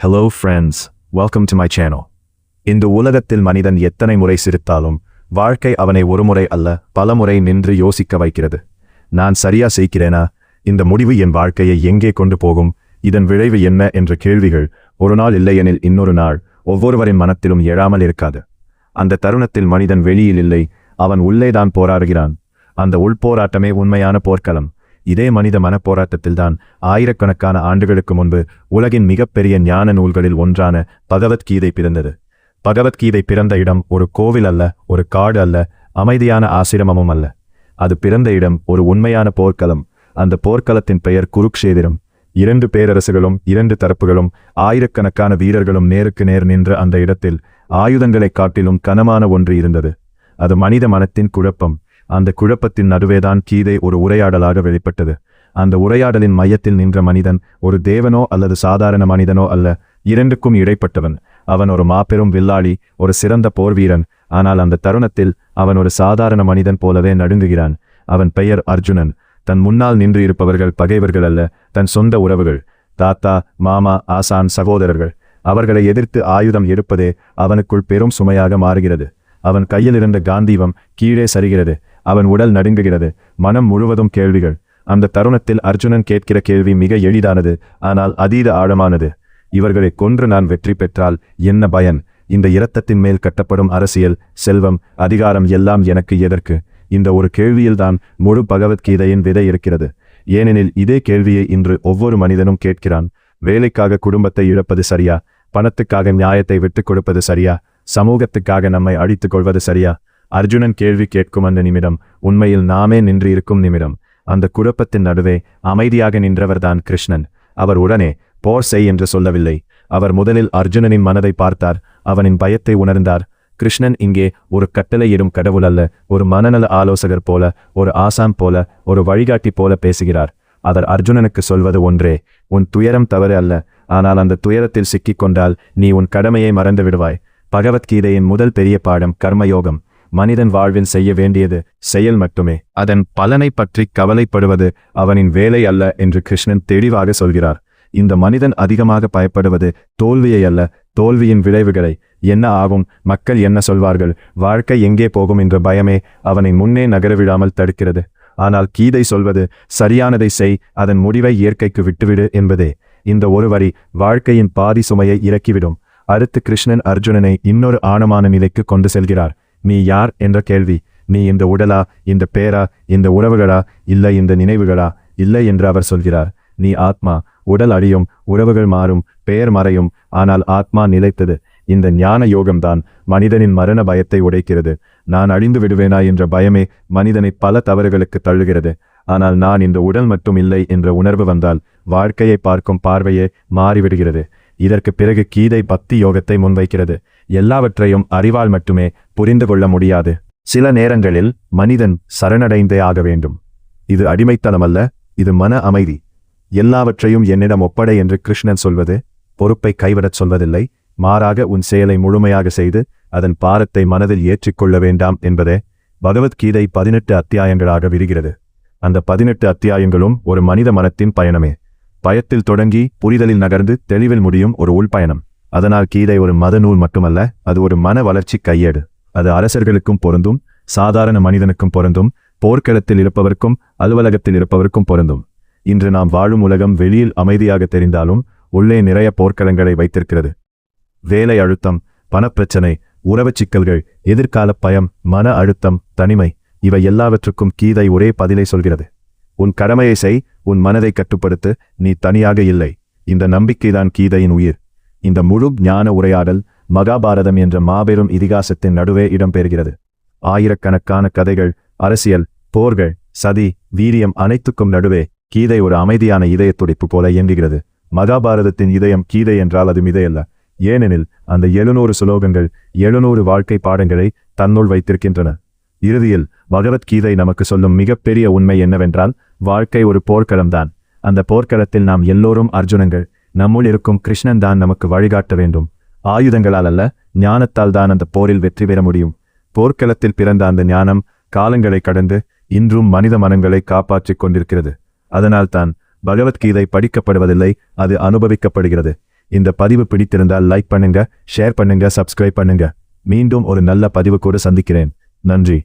Hello friends, welcome to my channel. இந்த உலகத்தில் மனிதன் எத்தனை முறை சிரித்தாலும் வாழ்க்கை அவனை ஒருமுறை அல்ல பல முறை நின்று யோசிக்க வைக்கிறது. நான் சரியா செய்கிறேனா இந்த முடிவு என் வாழ்க்கையை எங்கே கொண்டு போகும்? இதன் விளைவு என்ன என்ற கேள்விகள் ஒரு நாள் இல்லையெனில் இன்னொரு நாள் ஒவ்வொருவரின் மனத்திலும் எழாமல் இருக்காது. அந்த தருணத்தில் மனிதன் வெளியில் இல்லை அவன் உள்ளேதான் போராடுகிறான். அந்த உள்போராட்டமே உண்மையான போர்க்களம். இதே மனித மனப்போராட்டத்தில்தான் ஆயிரக்கணக்கான ஆண்டுகளுக்கு முன்பு உலகின் மிகப்பெரிய ஞான நூல்களில் ஒன்றான பகவத்கீதை பிறந்தது. பகவத்கீதை பிறந்த இடம் ஒரு கோவில் அல்ல ஒரு காடு அல்ல அமைதியான ஆசிரமமும் அல்ல. அது பிறந்த இடம் ஒரு உண்மையான போர்க்களம். அந்த போர்க்களத்தின் பெயர் குருக்ஷேதிரம். இரண்டு பேரரசுகளும் இரண்டு தரப்புகளும் ஆயிரக்கணக்கான வீரர்களும் நேருக்கு நேர் நின்ற அந்த இடத்தில் ஆயுதங்களைக் காட்டிலும் கனமான ஒன்று இருந்தது. அது மனித மனத்தின் குழப்பம். அந்த குழப்பத்தின் நடுவேதான் கீதை ஒரு உரையாடலாக வெளிப்பட்டது. அந்த உரையாடலின் மையத்தில் நின்ற மனிதன் ஒரு தேவனோ அல்லது சாதாரண மனிதனோ அல்ல இரண்டுக்கும் இடைப்பட்டவன். அவன் ஒரு மாபெரும் வில்லாளி ஒரு சிறந்த போர்வீரன் ஆனால் அந்த தருணத்தில் அவன் ஒரு சாதாரண மனிதன் போலவே நடுங்குகிறான். அவன் பெயர் அர்ஜுனன். தன் முன்னால் நின்று இருப்பவர்கள் பகைவர்கள் அல்ல தன் சொந்த உறவுகள். தாத்தா மாமா ஆசான் சகோதரர்கள். அவர்களை எதிர்த்து ஆயுதம் எடுப்பதே அவனுக்குள் பெரும் சுமையாக மாறுகிறது. அவன் கையில் இருந்த காந்தீபம் கீழே சரிகிறது. அவன் உடல் நடுங்குகிறது. மனம் முழுவதும் கேள்விகள். அந்த தருணத்தில் அர்ஜுனன் கேட்கிற கேள்வி மிக எளிதானது. ஆனால் அதீத ஆழமானது. இவர்களை கொன்று நான் வெற்றி பெற்றால் என்ன பயன்? இந்த இரத்தத்தின் மேல் கட்டப்படும் அரசியல் செல்வம் அதிகாரம் எல்லாம் எனக்கு எதற்கு? இந்த ஒரு கேள்வியில்தான் முழு பகவத்கீதையின் விதை இருக்கிறது. ஏனெனில் இதே கேள்வியை இன்று ஒவ்வொரு மனிதனும் கேட்கிறான். வேலைக்காக குடும்பத்தை இழப்பது சரியா? பணத்துக்காக நியாயத்தை விட்டுக் கொடுப்பது சரியா? சமூகத்துக்காக நம்மை அழித்துக் கொள்வது சரியா? அர்ஜுனன் கேள்வி கேட்கும் அந்த நிமிடம் உண்மையில் நாமே நின்று இருக்கும் நிமிடம். அந்த குழப்பத்தின் நடுவே அமைதியாக நின்றவர்தான் கிருஷ்ணன். அவர் உடனே போர் செய் என்று சொல்லவில்லை. அவர் முதலில் அர்ஜுனனின் மனதை பார்த்தார். அவனின் பயத்தை உணர்ந்தார். கிருஷ்ணன் இங்கே ஒரு கட்டளையிடும் கடவுள் அல்ல ஒரு மனநல ஆலோசகர் போல ஒரு ஆசாம் போல ஒரு வழிகாட்டி போல பேசுகிறார். அவர் அர்ஜுனனுக்கு சொல்வது ஒன்றே உன் துயரம் தவறு அல்ல. ஆனால் அந்த துயரத்தில் சிக்கிக் கொண்டால் நீ உன் கடமையை மறந்து விடுவாய். பகவத்கீதையின் முதல் பெரிய பாடம் கர்மயோகம். மனிதன் வாழ்வில் செய்ய வேண்டியது செயல் மட்டுமே. அதன் பலனை பற்றி கவலைப்படுவது அவனின் வேலை அல்ல என்று கிருஷ்ணன் தெளிவாக சொல்கிறார். இந்த மனிதன் அதிகமாக பயப்படுவது தோல்வியை அல்ல தோல்வியின் விளைவுகளை. என்ன ஆகும்? மக்கள் என்ன சொல்வார்கள்? வாழ்க்கை எங்கே போகும் என்ற பயமே அவனை முன்னே நகரவிடாமல் தடுக்கிறது. ஆனால் கீதை சொல்வது சரியானதை செய் அதன் முடிவை இயற்கைக்கு விட்டுவிடு என்பதே. இந்த ஒரு வரி வாழ்க்கையின் பாதி சுமையை இறக்கிவிடும். அடுத்து கிருஷ்ணன் அர்ஜுனனை இன்னொரு ஆணமான நிலைக்கு கொண்டு செல்கிறார். நீ யார்? என்ற கேள்வி. நீ இந்த உடலா? இந்த பேரா? இந்த உறவுகளா? இல்லை இந்த நினைவுகளா? இல்லை என்று அவர் சொல்கிறார். நீ ஆத்மா. உடல் அழியும். உறவுகள் மாறும். பெயர் மறையும். ஆனால் ஆத்மா நிலைத்தது. இந்த ஞான யோகம்தான் மனிதனின் மரண பயத்தை உடைக்கிறது. நான் அழிந்து விடுவேனா என்ற பயமே மனிதனை பல தவறுகளுக்கு தள்ளுகிறது. ஆனால் நான் இந்த உடல் மட்டும் இல்லை என்ற உணர்வு வந்தால் வாழ்க்கையை பார்க்கும் பார்வையே மாறிவிடுகிறது. இதற்கு பிறகு கீதை பக்தி யோகத்தை முன்வைக்கிறது. எல்லாவற்றையும் அறிவால் மட்டுமே புரிந்து கொள்ள முடியாது. சில நேரங்களில் மனிதன் சரணடைந்தே ஆக வேண்டும். இது அடிமைத்தனமல்ல இது மன அமைதி. எல்லாவற்றையும் என்னிடம் ஒப்படை என்று கிருஷ்ணன் சொல்வது பொறுப்பை கைவிடச் சொல்வதில்லை. மாறாக உன் செயலை முழுமையாக செய்து அதன் பாரத்தை மனதில் ஏற்றிக்கொள்ள வேண்டாம் என்பதே பகவத்கீதை பதினெட்டு அத்தியாயங்களாக விரிகிறது. அந்த பதினெட்டு அத்தியாயங்களும் ஒரு மனித மனத்தின் பயணமே. பயத்தில் தொடங்கி புரிதலில் நகர்ந்து தெளிவில் முடியும் ஒரு உள்பயணம். அதனால் கீதை ஒரு மத நூல் மட்டுமல்ல அது ஒரு மன வளர்ச்சி கையேடு. அது அரசர்களுக்கும் பொருந்தும் சாதாரண மனிதனுக்கும் பொருந்தும் போர்க்களத்தில் இருப்பவர்க்கும் அலுவலகத்தில் இருப்பவருக்கும் பொருந்தும். இன்று நாம் வாழும் உலகம் வெளியில் அமைதியாக தெரிந்தாலும் உள்ளே நிறைய போர்க்களங்களை வைத்திருக்கிறது. வேலை அழுத்தம் பணப்பிரச்சனை உறவுச் சிக்கல்கள் எதிர்கால பயம் மன அழுத்தம் தனிமை இவை எல்லாவற்றுக்கும் கீதை ஒரே பதிலை சொல்கிறது. உன் கடமையை செய் உன் மனதை கட்டுப்படுத்து நீ தனியாக இல்லை. இந்த நம்பிக்கைதான் கீதையின் உயிர். இந்த முழு ஞான உரையாடல் மகாபாரதம் என்ற மாபெரும் இதிகாசத்தின் நடுவே இடம்பெறுகிறது ஆயிரக்கணக்கான கதைகள் அரசியல் போர்கள் சதி வீரியம் அனைத்துக்கும் நடுவே கீதை ஒரு அமைதியான இதய துடிப்பு போல இயங்குகிறது. மகாபாரதத்தின் இதயம் கீதை என்றால் அது மிதையல்ல. ஏனெனில் அந்த எழுநூறு சுலோகங்கள் எழுநூறு வாழ்க்கை பாடங்களை தன்னுள் வைத்திருக்கின்றன. இறுதியில் பகவத்கீதை நமக்கு சொல்லும் மிகப்பெரிய உண்மை என்னவென்றால் வாழ்க்கை ஒரு போர்க்களம்தான். அந்த போர்க்களத்தில் நாம் எல்லோரும் அர்ஜுனங்கள். நம்முள் இருக்கும் கிருஷ்ணன் தான் நமக்கு வழிகாட்ட வேண்டும். ஆயுதங்களால் அல்ல ஞானத்தால் தான் அந்த போரில் வெற்றி பெற முடியும். போர்க்களத்தில் பிறந்த அந்த ஞானம் காலங்களை கடந்து இன்றும் மனித மனங்களை காப்பாற்றிக் கொண்டிருக்கிறது. அதனால்தான் பகவத்கீதை படிக்கப்படுவதில்லை அது அனுபவிக்கப்படுகிறது. இந்த பதிவு பிடித்திருந்தால் லைக் பண்ணுங்க ஷேர் பண்ணுங்க சப்ஸ்கிரைப் பண்ணுங்க. மீண்டும் ஒரு நல்ல பதிவு கூட சந்திக்கிறேன். நன்றி.